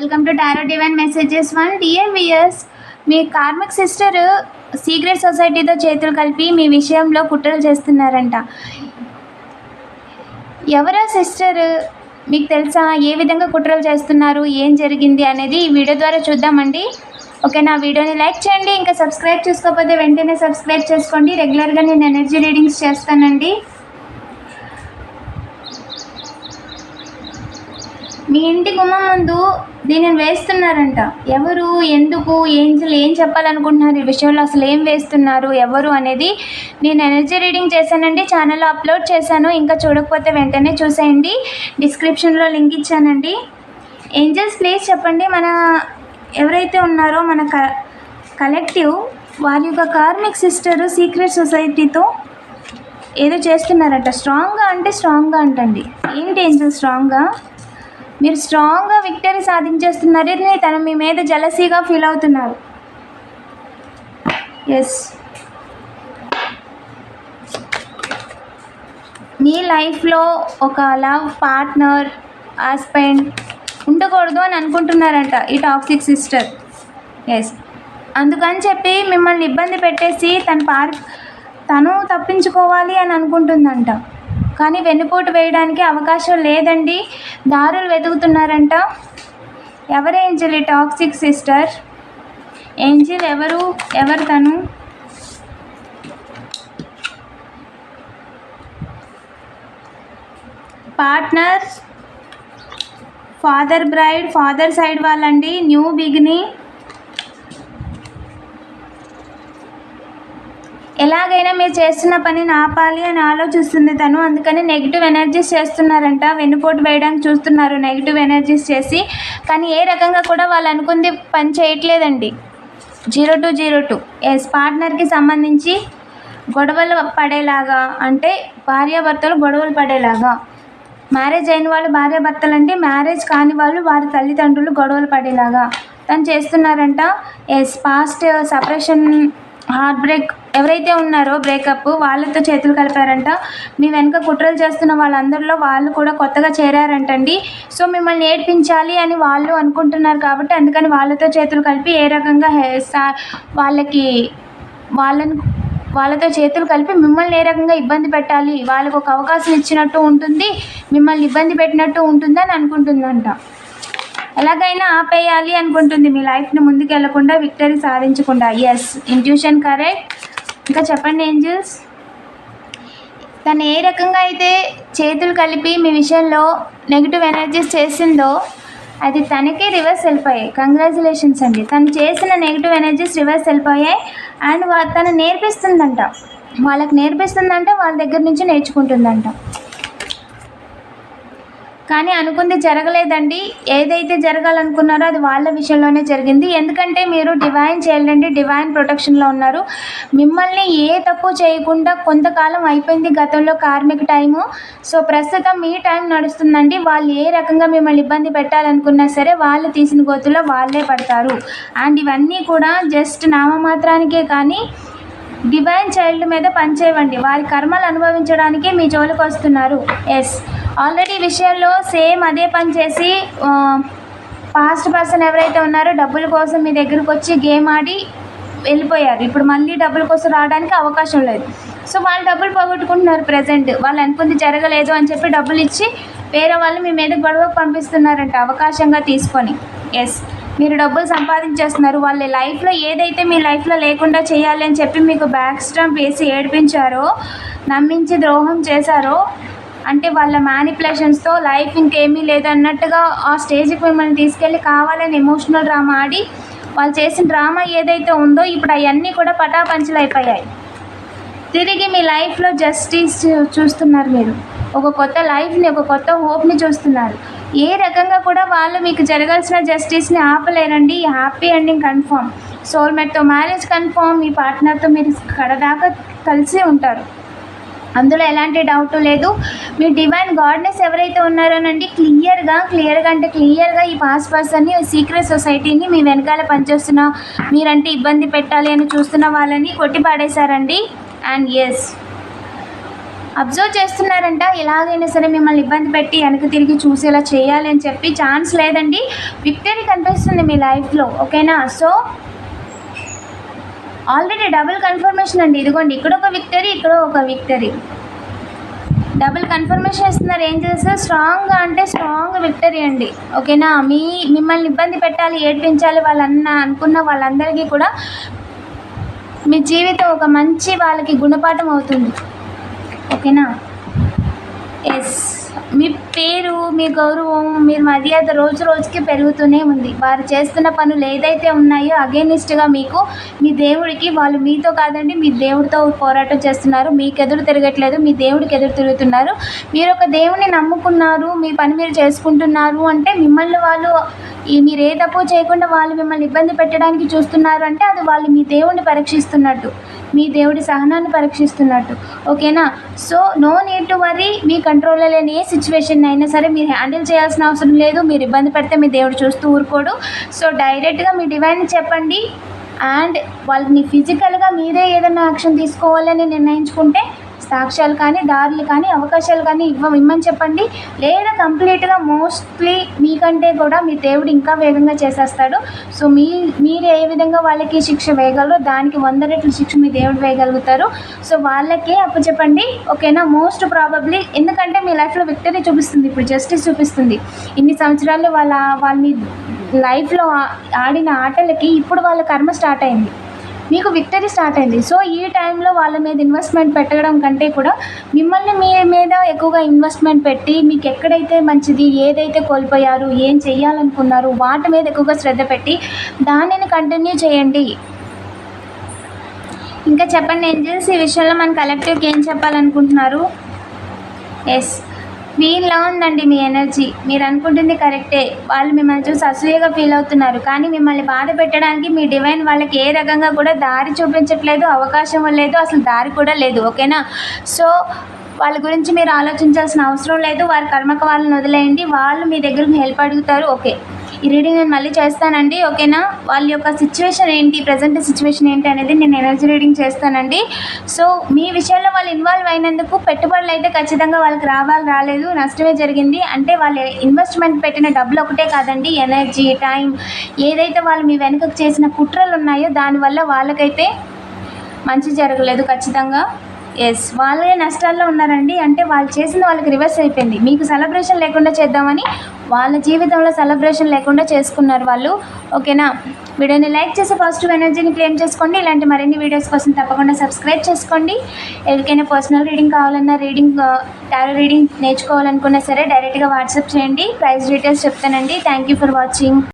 Welcome to tarot divine messages one dear viewers me karmic sister secret సొసైటీతో చేతులు కలిపి మీ విషయంలో కుట్రలు చేస్తున్నారంట. ఎవరా సిస్టర్ మీకు తెలుసా? ఏ విధంగా కుట్రలు చేస్తున్నారు? ఏం జరిగింది అనేది ఈ వీడియో ద్వారా చూద్దామండి. ఓకే నా వీడియోని లైక్ చేయండి. ఇంకా సబ్స్క్రైబ్ చేసుకోకపోతే వెంటనే సబ్స్క్రైబ్ చేసుకోండి. రెగ్యులర్గా నేను ఎనర్జీ రీడింగ్స్ చేస్తానండి. మీ ఇంటి గుమ్మం ముందు దీనిని వేస్తున్నారంట. ఎవరు ఎందుకు ఏం ఏం చెప్పాలనుకుంటున్నారు? ఈ విషయంలో అసలు ఏం వేస్తున్నారు? ఎవరు అనేది నేను ఎనర్జీ రీడింగ్ చేశానండి ఛానల్లో అప్లోడ్ చేశాను. ఇంకా చూడకపోతే వెంటనే చూసేయండి. డిస్క్రిప్షన్లో లింక్ ఇచ్చానండి. ఏంజల్స్ ప్లీజ్ చెప్పండి. మన ఎవరైతే ఉన్నారో మన క కలెక్టివ్ వారి యొక్క కార్మిక్ సిస్టర్ సీక్రెట్ సొసైటీతో ఏదో చేస్తున్నారంట. స్ట్రాంగ్గా అంటే స్ట్రాంగ్గా అంటండి. ఏంటి ఏంజల్ స్ట్రాంగ్గా మీరు స్ట్రాంగ్గా విక్టరీ సాధించేస్తున్నారు. తను మీ మీద జలసీగా ఫీల్ అవుతున్నారు. ఎస్ మీ లైఫ్లో ఒక లవ్ పార్ట్నర్ హస్బెండ్ ఉండకూడదు అని అనుకుంటున్నారంట ఈ టాక్సిక్ సిస్టర్ ఎస్ అందుకని చెప్పి మిమ్మల్ని ఇబ్బంది పెట్టేసి తన పార్ తను తప్పించుకోవాలి అని అనుకుంటుందంట. కానీ వెన్నుపోటు వేయడానికి అవకాశం లేదండి. దారులు వెతుకుతున్నారంట. ఎవరు ఏంజిల్ ఈ టాక్సిక్ సిస్టర్? ఏంజిల్ ఎవరు? ఎవరు తను? Partner? Father bride father side వాళ్ళండి. New beginning. ఎలాగైనా మీరు చేస్తున్న పనిని ఆపాలి అని ఆలోచిస్తుంది తను. అందుకని నెగిటివ్ ఎనర్జీస్ చేస్తున్నారంట. వెన్నుపోటు వేయడానికి చూస్తున్నారు. నెగిటివ్ ఎనర్జీస్ చేసి. కానీ ఏ రకంగా కూడా వాళ్ళు అనుకుంది పని చేయట్లేదండి. Zero two zero two. Yes పార్ట్నర్కి సంబంధించి గొడవలు పడేలాగా అంటే భార్యాభర్తలు గొడవలు పడేలాగా. మ్యారేజ్ అయిన వాళ్ళు భార్యాభర్తలు అంటే మ్యారేజ్ కాని వాళ్ళు వారి తల్లిదండ్రులు గొడవలు పడేలాగా. తను చేస్తున్నారంట. Yes past separation heart break ఎవరైతే ఉన్నారో బ్రేకప్ వాళ్ళతో చేతులు కలిపారంట. మీ వెనుక కుట్రలు చేస్తున్న వాళ్ళందరిలో వాళ్ళు కూడా కొత్తగా చేరారంటండి. సో మిమ్మల్ని ఏడ్పించాలి అని వాళ్ళు అనుకుంటున్నారు కాబట్టి అందుకని వాళ్ళతో చేతులు కలిపి ఏ రకంగా వాళ్ళకి వాళ్ళని వాళ్ళతో చేతులు కలిపి మిమ్మల్ని ఏ రకంగా ఇబ్బంది పెట్టాలి? వాళ్ళకు ఒక అవకాశం ఇచ్చినట్టు ఉంటుంది మిమ్మల్ని ఇబ్బంది పెట్టినట్టు ఉంటుంది అని అనుకుంటుందంట. ఎలాగైనా ఆపేయాలి అనుకుంటుంది. మీ లైఫ్ని ముందుకు వెళ్ళకుండా విక్టరీ సాధించకుండా. ఎస్ ఇంట్యూషన్ కరెక్ట్ ఇంకా చెప్పండి ఏంజల్స్? తను ఏ రకంగా అయితే చేతులు కలిపి మీ విషయంలో నెగిటివ్ ఎనర్జీస్ చేసిందో అది తనకే రివర్స్ వెళ్ళిపోయాయి. కంగ్రాచులేషన్స్ అండి. తను చేసిన నెగిటివ్ ఎనర్జీస్ రివర్స్ వెళ్ళిపోయాయి. అండ్ వా తను నేర్పిస్తుందంట. వాళ్ళకి నేర్పిస్తుందంటే వాళ్ళ దగ్గర నుంచి నేర్చుకుంటుందంట. కానీ అనుకుంది జరగలేదండి. ఏదైతే జరగాలనుకున్నారో అది వాళ్ళ విషయంలోనే జరిగింది. ఎందుకంటే మీరు డివైన్ చేయాలండి. డివైన్ ప్రొటెక్షన్లో ఉన్నారు. మిమ్మల్ని ఏ తప్పు చేయకుండా కొంతకాలం అయిపోయింది గతంలో కార్మిక టైము. సో ప్రస్తుతం మీ టైం నడుస్తుందండి. వాళ్ళు ఏ రకంగా మిమ్మల్ని ఇబ్బంది పెట్టాలనుకున్నా సరే వాళ్ళు తీసిన గోతులో వాళ్ళే పడతారు. అండ్ ఇవన్నీ కూడా జస్ట్ నామమాత్రానికే కానీ డివైన్ చైల్డ్ మీద పనిచేయండి వారి కర్మలు అనుభవించడానికి మీ జోలికి వస్తున్నారు. ఎస్ ఆల్రెడీ విషయంలో సేమ్ అదే పని చేసి పాస్ట్ పర్సన్ ఎవరైతే ఉన్నారో డబ్బుల కోసం మీ దగ్గరకు వచ్చి గేమ్ ఆడి వెళ్ళిపోయారు. ఇప్పుడు మళ్ళీ డబ్బుల కోసం రావడానికి అవకాశం లేదు. సో వాళ్ళు డబ్బులు పోగొట్టుకుంటున్నారు ప్రజెంట్ వాళ్ళు అనుకుంది జరగలేదు అని చెప్పి డబ్బులు ఇచ్చి వేరే వాళ్ళు మీ మీద గొడవకు పంపిస్తున్నారంట. అవకాశంగా తీసుకొని. ఎస్ మీరు డబ్బులు సంపాదించేస్తున్నారు. వాళ్ళ లైఫ్లో ఏదైతే మీ లైఫ్లో లేకుండా చేయాలి అని చెప్పి మీకు బ్యాక్ స్టాంప్ వేసి ఏడిపించారో నమ్మించి ద్రోహం చేశారో అంటే వాళ్ళ మ్యానిపులేషన్స్తో లైఫ్ ఇంకేమీ లేదన్నట్టుగా ఆ స్టేజ్కి మిమ్మల్ని తీసుకెళ్ళి కావాలని ఎమోషనల్ డ్రామా ఆడి వాళ్ళు చేసిన డ్రామా ఏదైతే ఉందో ఇప్పుడు అవన్నీ కూడా పటాపంచలు అయిపోయాయి తిరిగి మీ లైఫ్లో జస్టిస్ చూస్తున్నారు మీరు. ఒక కొత్త లైఫ్ని ఒక కొత్త హోప్ని చూస్తున్నారు. ఏ రకంగా కూడా వాళ్ళు మీకు జరగాల్సిన జస్టిస్ని ఆపలేరండి. హ్యాపీ ఎండింగ్ కన్ఫర్మ్ సోల్మేట్తో మ్యారేజ్ కన్ఫర్మ్ మీ పార్ట్నర్తో మీరు కడదాకా కలిసి ఉంటారు. అందులో ఎలాంటి డౌట్ లేదు. మీ డివైన్ గాడ్నెస్ ఎవరైతే ఉన్నారోనండి క్లియర్గా క్లియర్గా అంటే క్లియర్గా ఈ పాస్ పర్సన్ని సీక్రెట్ సొసైటీని మీ వెనకాల పనిచేస్తున్న మీరంటే ఇబ్బంది పెట్టాలి అని చూస్తున్న వాళ్ళని కొట్టి పాడేశారండి అండ్ ఎస్ అబ్జర్వ్ చేస్తున్నారంట ఎలాగైనా సరే మిమ్మల్ని ఇబ్బంది పెట్టి వెనక్కి తిరిగి చూసేలా చేయాలి అని చెప్పి ఛాన్స్ లేదండి. విక్టరీ కనిపిస్తుంది మీ లైఫ్లో ఓకేనా? సో ఆల్రెడీ డబుల్ కన్ఫర్మేషన్ అండి. ఇదిగోండి ఇక్కడ ఒక విక్టరీ ఇక్కడ ఒక విక్టరీ. డబుల్ కన్ఫర్మేషన్ ఇస్తున్నారు. ఏం చేస్తారు? స్ట్రాంగ్గా అంటే స్ట్రాంగ్ విక్టరీ అండి. ఓకేనా? మీ మిమ్మల్ని ఇబ్బంది పెట్టాలి ఏడ్పించాలి వాళ్ళన్న అనుకున్న వాళ్ళందరికీ కూడా మీ జీవితం ఒక మంచి వాళ్ళకి గుణపాఠం అవుతుంది. ఓకేనా? ఎస్ మీ పేరు మీ గౌరవం మీ మర్యాద రోజు రోజుకి పెరుగుతూనే ఉంది. వారు చేస్తున్న పనులు ఏదైతే ఉన్నాయో అగేనిస్ట్గా మీకు మీ దేవుడికి వాళ్ళు మీతో కాదండి మీ దేవుడితో పోరాటం చేస్తున్నారు. మీకు ఎదురు తిరగట్లేదు మీ దేవుడికి ఎదురు తిరుగుతున్నారు. మీరు ఒక దేవుని నమ్ముకున్నారు మీ పని మీరు చేసుకుంటున్నారు అంటే మిమ్మల్ని వాళ్ళు మీరు ఏ తప్పు చేయకుండా వాళ్ళు మిమ్మల్ని ఇబ్బంది పెట్టడానికి చూస్తున్నారు అంటే అది వాళ్ళు మీ దేవుడిని పరీక్షిస్తున్నట్టు. మీ దేవుడి సహనాన్ని పరీక్షిస్తున్నట్టు. ఓకేనా? So no need to worry మీ కంట్రోల్లో లేని ఏ సిచ్యువేషన్ అయినా సరే మీరు హ్యాండిల్ చేయాల్సిన అవసరం లేదు. మీరు ఇబ్బంది పెడితే మీ దేవుడు చూస్తూ ఊరుకోడు. సో డైరెక్ట్గా మీ డివైన్ చెప్పండి. అండ్ వాళ్ళని ఫిజికల్గా మీరే ఏదైనా యాక్షన్ తీసుకోవాలని నిర్ణయించుకుంటే సాక్ష్యాలు కానీ దారులు కానీ అవకాశాలు కానీ ఇవ్వ ఇమ్మని చెప్పండి. లేదా కంప్లీట్గా మోస్ట్లీ మీకంటే కూడా మీ దేవుడు ఇంకా వేగంగా చేసేస్తాడు. సో మీ మీరు ఏ విధంగా వాళ్ళకి శిక్ష వేయగలరో దానికి వంద రెట్లు శిక్ష మీ దేవుడు వేయగలుగుతారు. సో వాళ్ళకే అప్పచెప్పండి ఓకేనా? మోస్ట్ ప్రాబబ్లీ ఎందుకంటే మీ లైఫ్లో విక్టరీ చూపిస్తుంది. ఇప్పుడు జస్టిస్ చూపిస్తుంది. ఇన్ని సంవత్సరాలు వాళ్ళ వాళ్ళని లైఫ్లో ఆడిన ఆటలకి ఇప్పుడు వాళ్ళ కర్మ స్టార్ట్ అయింది. మీకు విక్టరీ స్టార్ట్ అయింది. సో ఈ టైంలో వాళ్ళ మీద ఇన్వెస్ట్మెంట్ పెట్టడం కంటే కూడా మిమ్మల్ని మీ మీద ఎక్కువగా ఇన్వెస్ట్మెంట్ పెట్టి మీకు ఎక్కడైతే మంచిది ఏదైతే కోల్పోయారు ఏం చేయాలనుకున్నారు వాటి మీద ఎక్కువగా శ్రద్ధ పెట్టి దానిని కంటిన్యూ చేయండి. ఇంకా చెప్పండి ఏంజల్స్? ఈ విషయంలో మన కలెక్టివ్కి ఏం చెప్పాలనుకుంటున్నారు? ఎస్ మీలా ఉందండి మీ ఎనర్జీ. మీరు అనుకుంటుంది కరెక్టే. వాళ్ళు మిమ్మల్ని చూసి అసూయగా ఫీల్ అవుతున్నారు. కానీ మిమ్మల్ని బాధ పెట్టడానికి మీ డివైన్ వాళ్ళకి ఏ రకంగా కూడా దారి చూపించట్లేదు అవకాశం లేదు అసలు దారి కూడా లేదు. ఓకేనా? సో వాళ్ళ గురించి మీరు ఆలోచించాల్సిన అవసరం లేదు. వారి కర్మక వాళ్ళని వదిలేయండి. వాళ్ళు మీ దగ్గర హెల్ప్ అడుగుతారు. ఓకే. ఈ రీడింగ్ నేను మళ్ళీ చేస్తానండి ఓకేనా? వాళ్ళ యొక్క సిచ్యువేషన్ ఏంటి ప్రజెంట్ సిచ్యువేషన్ ఏంటి అనేది నేను ఎనర్జీ రీడింగ్ చేస్తానండి. సో మీ విషయంలో వాళ్ళు ఇన్వాల్వ్ అయినందుకు పెట్టుబడులు అయితే ఖచ్చితంగా వాళ్ళకి రావాలి రాలేదు నష్టమే జరిగింది. అంటే వాళ్ళు ఇన్వెస్ట్మెంట్ పెట్టిన డబ్బులు ఒకటే కాదండి ఎనర్జీ టైం ఏదైతే వాళ్ళు మీ వెనుకకు చేసిన కుట్రలు ఉన్నాయో దానివల్ల వాళ్ళకైతే మంచి జరగలేదు ఖచ్చితంగా. ఎస్ వాళ్ళే నష్టాల్లో ఉన్నారండి. అంటే వాళ్ళు చేసిన వాళ్ళకి రివర్స్ అయిపోయింది. మీకు సెలబ్రేషన్ లేకుండా చేద్దామని వాళ్ళ జీవితంలో సెలబ్రేషన్ లేకుండా చేసుకున్నారు వాళ్ళు. ఓకేనా వీడియోని లైక్ చేసి పాజిటివ్ ఎనర్జీని క్లెయిమ్ చేసుకోండి. ఇలాంటి మరిన్ని వీడియోస్ కోసం తప్పకుండా సబ్స్క్రైబ్ చేసుకోండి. ఎవరికైనా పర్సనల్ రీడింగ్ కావాలన్నా రీడింగ్ టారో రీడింగ్ నేర్చుకోవాలనుకున్నా సరే డైరెక్ట్గా వాట్సాప్ చేయండి. ప్రైస్ డీటెయిల్స్ చెప్తానండి. Thank you for watching